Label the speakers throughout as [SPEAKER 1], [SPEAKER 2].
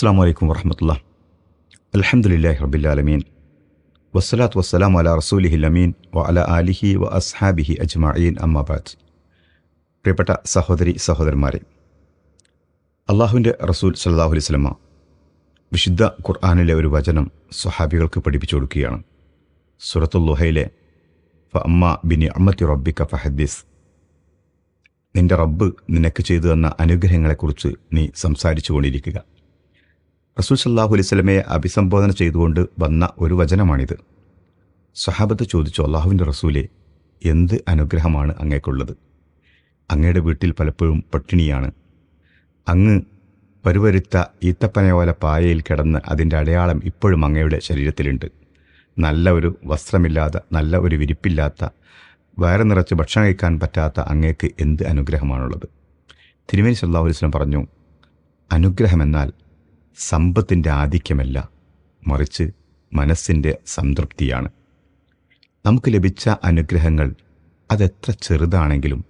[SPEAKER 1] അസ്സാം വലൈക്കും വർഹമത്തുള്ള അലഹമുല്ലാ റബില്ലാലമീൻ വസ്സലാത്ത് വസ്സലാം അല റസൂലിഹി അമീൻ വ അല ആലിഹി വ അസ്ഹാബിഹി അജ്മഈൻ. അമ്മാബാദ് പ്രിയപ്പെട്ട സഹോദരി സഹോദരന്മാരെ അള്ളാഹുവിന്റെ റസൂൽ സല്ലാഹു അലൈഹി സ്വലമ വിശുദ്ധ ഖുർആാനിലെ ഒരു വചനം സ്വഹാബികൾക്ക് പഠിപ്പിച്ചു കൊടുക്കുകയാണ്. സുറത്തുല്ലുഹയിലെ ഫ അമ്മ ബിനി അമ്മത്തി റബ്ബിക്ക ഫഹദ്ദീസ്. നിന്റെ റബ്ബ് നിനക്ക് ചെയ്തു തന്ന അനുഗ്രഹങ്ങളെക്കുറിച്ച് നീ സംസാരിച്ചു കൊണ്ടിരിക്കുക. റസൂൽ സല്ലാഹു അലൈഹി സ്വലമയെ അഭിസംബോധന ചെയ്തുകൊണ്ട് വന്ന ഒരു വചനമാണിത്. സഹാബത്ത് ചോദിച്ചു അള്ളാഹുവിന്റെ റസൂലെ എന്ത് അനുഗ്രഹമാണ് അങ്ങേക്കുള്ളത്? അങ്ങയുടെ വീട്ടിൽ പലപ്പോഴും പട്ടിണിയാണ്. അങ്ങ് പരുവരുത്ത ഈത്തപ്പനയോല പായയിൽ കിടന്ന് അതിന്റെ അടയാളം ഇപ്പോഴും അങ്ങയുടെ ശരീരത്തിലുണ്ട്. നല്ല ഒരു വസ്ത്രമില്ലാത്ത നല്ല ഒരു വിരിപ്പില്ലാത്ത വയറ് നിറച്ച് ഭക്ഷണം കഴിക്കാൻ പറ്റാത്ത അങ്ങേക്ക് എന്ത് അനുഗ്രഹമാണുള്ളത്? തിരുമേനി സല്ലാഹു സ്വലം പറഞ്ഞു അനുഗ്രഹമെന്നാൽ സമ്പത്തിന്റെ ആധിക്യമല്ല മറിച്ച് മനസ്സിന്റെ സംതൃപ്തിയാണ്. നമുക്ക് ലഭിച്ച അനുഗ്രഹങ്ങൾ അതെത്ര ചെറുതാണെങ്കിലും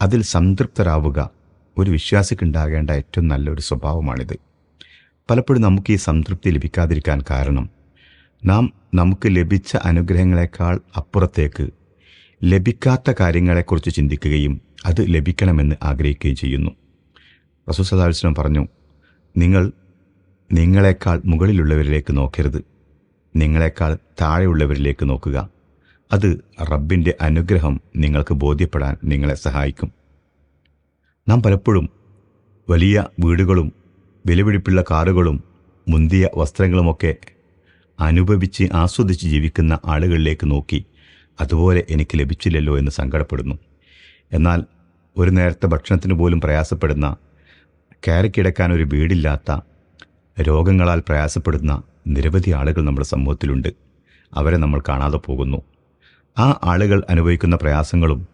[SPEAKER 1] അതിൽ സംതൃപ്തരാവുക ഒരു വിശ്വാസിക്കുണ്ടാകേണ്ട ഏറ്റവും നല്ലൊരു സ്വഭാവമാണിത്. പലപ്പോഴും നമുക്ക് ഈ സംതൃപ്തി ലഭിക്കാതിരിക്കാൻ കാരണം നാം നമുക്ക് ലഭിച്ച അനുഗ്രഹങ്ങളെക്കാൾ അപ്പുറത്തേക്ക് ലഭിക്കാത്ത കാര്യങ്ങളെക്കുറിച്ച് ചിന്തിക്കുകയും അത് ലഭിക്കണമെന്ന് ആഗ്രഹിക്കുകയും ചെയ്യുന്നു. റസൂൽ പറഞ്ഞു നിങ്ങൾ നിങ്ങളെക്കാൾ മുകളിലുള്ളവരിലേക്ക് നോക്കരുത്. നിങ്ങളെക്കാൾ താഴെയുള്ളവരിലേക്ക് നോക്കുക. അത് റബ്ബിന്റെ അനുഗ്രഹം നിങ്ങൾക്ക് ബോധ്യപ്പെടാൻ നിങ്ങളെ സഹായിക്കും. നാം പലപ്പോഴും വലിയ വീടുകളും വിലപിടിപ്പുള്ള കാറുകളും മുന്തിയ വസ്ത്രങ്ങളുമൊക്കെ അനുഭവിച്ച് ആസ്വദിച്ച് ജീവിക്കുന്ന ആളുകളിലേക്ക് നോക്കി അതുപോലെ എനിക്ക് ലഭിച്ചില്ലല്ലോ എന്ന് സങ്കടപ്പെടുന്നു. എന്നാൽ ഒരു നേരത്തെ ഭക്ഷണത്തിന് പോലും പ്രയാസപ്പെടുന്ന കയറിക്കിടക്കാൻ ഒരു വീടില്ലാത്ത രോഗങ്ങളാൽ പ്രയാസപ്പെടുന്ന നിരവധി ആളുകൾ നമ്മുടെ സമൂഹത്തിലുണ്ട്. അവരെ നമ്മൾ കാണാതെ പോകുന്നു. ആ ആളുകൾ അനുഭവിക്കുന്ന പ്രയാസങ്ങളും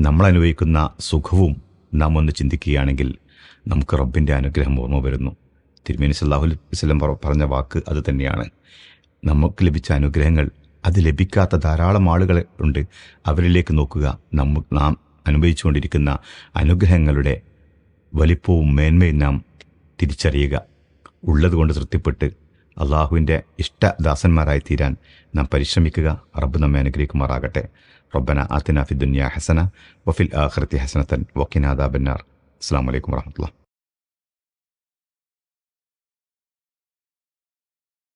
[SPEAKER 1] നമ്മൾ അനുഭവിക്കുന്ന സുഖവും നാം ഒന്ന് ചിന്തിക്കുകയാണെങ്കിൽ നമുക്ക് റബ്ബിന്റെ അനുഗ്രഹം ഓർമ്മ വരുന്നു. തിരുമേനി സല്ലാഹു വസ്ലം പറഞ്ഞ വാക്ക് അത് തന്നെയാണ്. നമുക്ക് ലഭിച്ച അനുഗ്രഹങ്ങൾ അത് ലഭിക്കാത്ത ധാരാളം ആളുകൾ ഉണ്ട്. അവരിലേക്ക് നോക്കുക നമ്മ നാം അനുഭവിച്ചുകൊണ്ടിരിക്കുന്ന അനുഗ്രഹങ്ങളുടെ വലിപ്പവും മേന്മയും നാം തിരിച്ചറിയുക. ഉള്ളതുകൊണ്ട് തൃപ്തിപ്പെട്ട് അള്ളാഹുവിന്റെ ഇഷ്ടദാസന്മാരായി തീരാൻ നാം പരിശ്രമിക്കുക. റബ്ബ് നമ്മെ അനുഗ്രഹിക്കുമാറാകട്ടെ. റബ്ബന ആത്തിന ഫി ഹസന വഫിൽ അഹ്റത്തി ഹസനത്തൻ വക്കിനാദാബന്നാർ അസ്സാം വലൈക്കും വർഹമത്തുള്ള